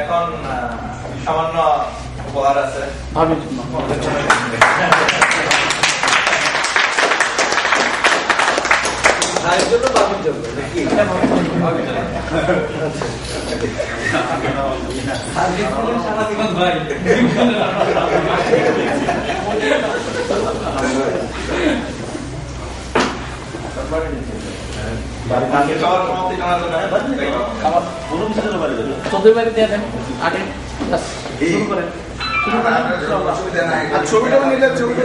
এখন সামান্য উপহার আছে। ভাইয়ের জন্য বাবির জন্য? নাকি? যেন বাড়ি ছবিটাও নিলে। ছবিটা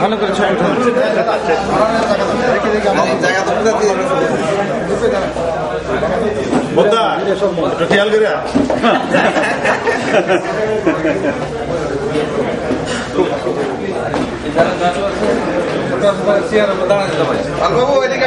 ভালো করে ছবি বোদ্দা, একটু খেয়াল করে বাবু এদিকে